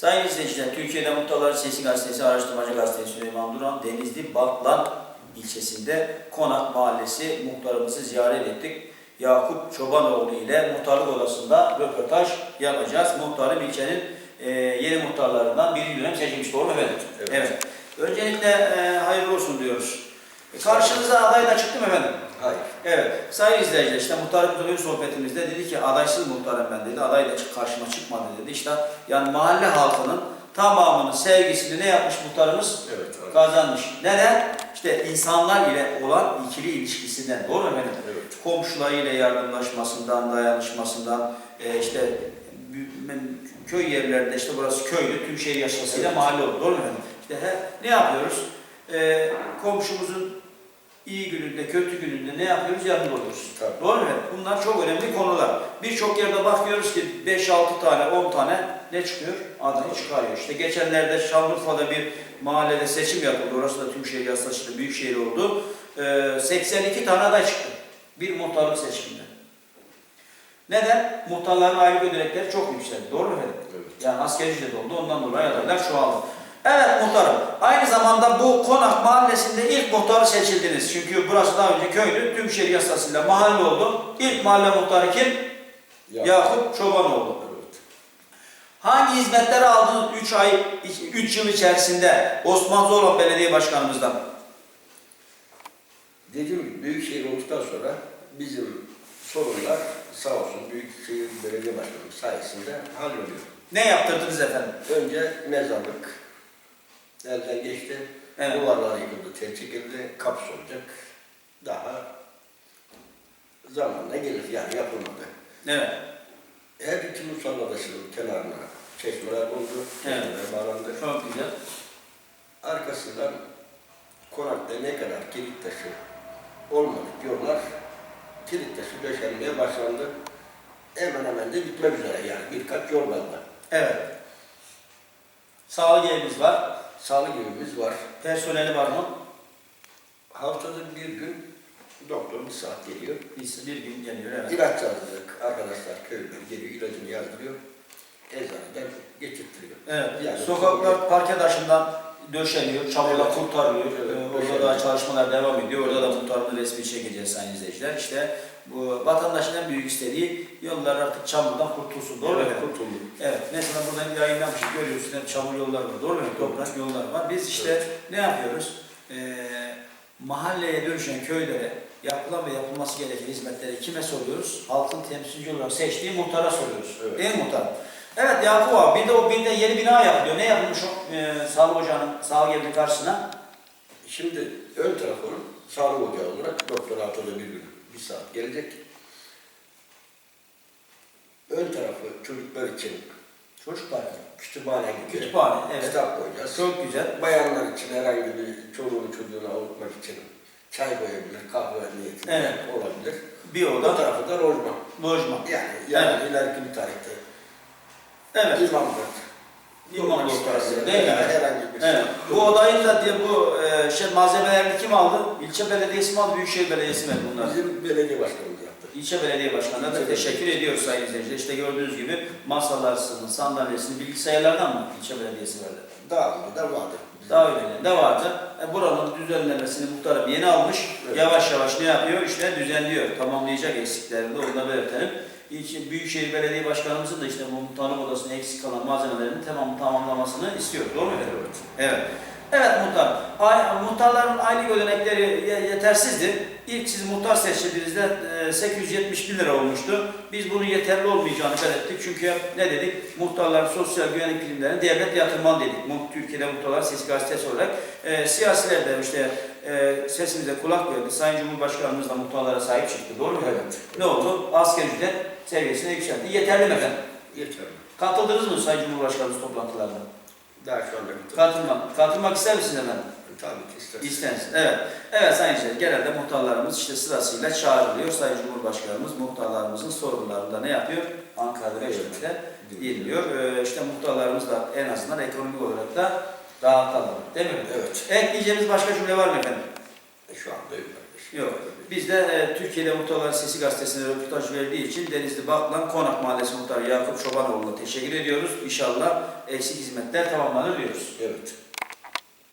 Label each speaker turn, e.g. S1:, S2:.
S1: Sayın izleyiciler, Türkiye'de Muhtarların Sesi Gazetesi, Araştırmacı Gazetesi Süleyman Duran, Denizli Batlan ilçesinde Konak Mahallesi muhtarımızı ziyaret ettik. Yakup Çobanoğlu ile muhtarlık odasında röportaj yapacağız. Muhtarım ilçenin e, yeni muhtarlarından birinci dönem seçilmiş. Doğru mu efendim?
S2: Evet.
S1: Öncelikle e, hayırlı olsun diyoruz. E, Karşınıza aday da çıktı mı efendim?
S2: Hayır.
S1: Evet. Sayın izleyiciler işte muhtarımızla bir sohbetimizde dedi ki adaysız muhtarım ben dedi. Aday da karşıma çıkmadı dedi. İşte yani mahalle halkının tamamının sevgisini ne yapmış muhtarımız?
S2: Evet. abi.
S1: Kazanmış. Neden? İşte insanlar ile olan ikili ilişkisinden. Doğru mu efendim?
S2: Evet.
S1: Komşularıyla yardımlaşmasından, dayanışmasından, e, işte köy yerlerinde işte burası köylü, tüm şehir yaşasıyla
S2: Evet.
S1: mahalle oldu. Doğru mu efendim? İşte he, ne yapıyoruz? E, komşumuzun iyi gününde, kötü gününde ne yapıyoruz? Yanında oluyoruz.
S2: Tabii.
S1: Doğru mu efendim? Bunlar çok önemli konular. Birçok yerde bakıyoruz ki 5-6 tane, 10 tane ne çıkıyor? Adayı çıkarıyor. İşte geçenlerde Şanlıurfa'da bir mahallede seçim yapıldı. Orası da tüm şehir yasasıyla büyük şehir oldu. Ee, 82 tane aday çıktı. Bir muhtarlık seçiminde. Neden? Muhtarların aylık ödenekleri çok yükseldi. Doğru mu efendim?
S2: Evet.
S1: Yani askeri ücret oldu. Ondan dolayı adaylar çoğaldı. Evet muhtarım. Aynı zamanda bu Konak Mahallesi'nde ilk muhtarı seçildiniz. Çünkü burası daha önce köydü. Tüm şehir yasasıyla mahalle oldu. İlk mahalle muhtarı kim?
S2: Ya.
S1: Yakup Çobanoğlu.
S2: Evet.
S1: Hangi hizmetleri aldınız 3 ay, 3 yıl içerisinde Osman Zorlu Belediye Başkanımızdan?
S2: Dediğim gibi Büyükşehir olduktan sonra bizim sorunlar sağ olsun Büyükşehir Belediye Başkanı sayesinde halloluyor.
S1: Ne yaptırdınız efendim?
S2: Önce mezarlık elden geçti.
S1: Evet.
S2: Duvarlar yıkıldı, tel çekildi, kapısı olacak. Daha zamanla gelir yani yapılmadı.
S1: Evet.
S2: Her iki Musallı Adası'nın kenarına çeşmeler oldu,
S1: Evet.
S2: bağlandı.
S1: Çok güzel.
S2: Arkasından konakta ne kadar kilit taşı olmadık yollar kilit taşı döşenmeye başlandı. Hemen hemen de bitmek üzere yani birkaç yol kaldı.
S1: Evet. Sağlık evimiz var.
S2: Sağlık evimiz var.
S1: Personeli var mı?
S2: Haftada bir gün doktor bir saat geliyor.
S1: Bir, bir gün geliyor evet.
S2: İlaç yazdırdık. Arkadaşlar köylüler geliyor ilacını yazdırıyor. Eczaneden getirtiyor.
S1: Evet.
S2: Yani-
S1: Sokaklar parke taşından döşeniyor, çamurla
S2: Evet.
S1: kurtarılıyor.
S2: Evet,
S1: Ee, orada da çalışmalar devam ediyor. Orada da muhtarlığı resmi çekeceğiz sayın izleyiciler. İşte vatandaşın en büyük istediği yollar artık çamurdan kurtulsun. Doğru mu efendim?
S2: Kurtulduk.
S1: Evet, mesela buradan yayınlamışız, görüyorsunuz hep çamur yollar var, doğru mu? Toprak yollar var. Biz işte ne yapıyoruz? Ee, mahalleye dönüşen köylere yapılan ve yapılması gereken hizmetleri kime soruyoruz? Halkın temsilci olarak seçtiği muhtara soruyoruz.
S2: Evet.
S1: Değil mi muhtar? Evet Yakup abi, bir de o bir de yeni bina yapılıyor. Ne yapılmış o e, sağlık ocağının sağlık evinin karşısına?
S2: Şimdi ön tarafının sağlık ocağı olarak doktor haftada bir gün bir saat gelecek. Ön tarafı çocuklar için
S1: Çocuklar.
S2: kütüphane gibi
S1: Kütüphane, evet.
S2: kitap koyacağız.
S1: Çok güzel.
S2: Bayanlar için herhangi bir çoluğunu çocuğunu avutmak için çay koyabilir, kahve niyetinde
S1: Evet.
S2: olabilir.
S1: Bir
S2: O
S1: oda,
S2: tarafı da lojman.
S1: lojman.
S2: Yani, yani ileriki bir tarihte
S1: Evet.
S2: imamdır.
S1: İmam
S2: Durmak
S1: doktorası,
S2: isterse
S1: değil mi?
S2: veya Herhangi bir
S1: Evet.
S2: şey.
S1: Bu odayı da diye bu e, şey malzemelerini kim aldı? İlçe belediyesi mi aldı? Büyükşehir belediyesi mi bunlar?
S2: Bizim belediye başkanımız yaptı.
S1: İlçe belediye başkanına da teşekkür ediyoruz sayın izleyiciler. İşte gördüğünüz gibi masalarını, sandalyesini bilgisayarlardan mı ilçe belediyesi verdi?
S2: Daha de vardı.
S1: Daha önlerinde vardı. E, buranın düzenlemesini muhtarım yeni almış.
S2: Evet.
S1: Yavaş yavaş ne yapıyor? İşte düzenliyor. Tamamlayacak eksiklerini de onu da belirtelim. İlçe, Büyükşehir Belediye Başkanımızın da işte bu muhtarlık odasında eksik kalan malzemelerin tamam tamamlamasını istiyor. Doğru mu efendim?
S2: Evet.
S1: Evet. Evet muhtar. Ay, muhtarların aylık ödenekleri ye- yetersizdi. İlk siz muhtar seçildiğinizde e, 871 lira olmuştu. Biz bunun yeterli olmayacağını belirttik. Çünkü ne dedik? Muhtarların sosyal güvenlik primlerini devlet yatırmalı dedik. Türkiye'de Muhtarlar Sesi Gazetesi olarak. E, siyasiler de işte e, sesimize kulak verdi. Sayın Cumhurbaşkanımız da muhtarlara sahip çıktı. Doğru mu?
S2: Evet.
S1: Ne oldu? Asgari ücret seviyesine yükseldi. Yeterli mi efendim?
S2: Yeterli.
S1: Katıldınız mı Sayın Cumhurbaşkanımız toplantılarına?
S2: Daha şu anda.
S1: Katılmak. Katılmak ister misiniz efendim?
S2: Tabii ki isteriz.
S1: İstensin. Evet. Evet Sayın Seyirciler, genelde muhtarlarımız işte sırasıyla çağrılıyor. Sayın Cumhurbaşkanımız muhtarlarımızın sorunlarında ne yapıyor? Ankara'da
S2: Evet.
S1: Beşiktaş'ta dinliyor. Ee, işte muhtarlarımız da en azından ekonomik olarak da rahatladılar. Değil mi?
S2: Evet.
S1: Ekleyeceğiniz başka cümle var mı efendim?
S2: E, Şu anda yok.
S1: Yok. Biz de e, Türkiye'de Muhtarların Sesi Gazetesi'ne röportaj verdiği için Denizli Baklan Konak Mahallesi Muhtarı Yakup Çobanoğlu'na teşekkür ediyoruz. İnşallah eksik hizmetler tamamlanır diyoruz.
S2: Evet.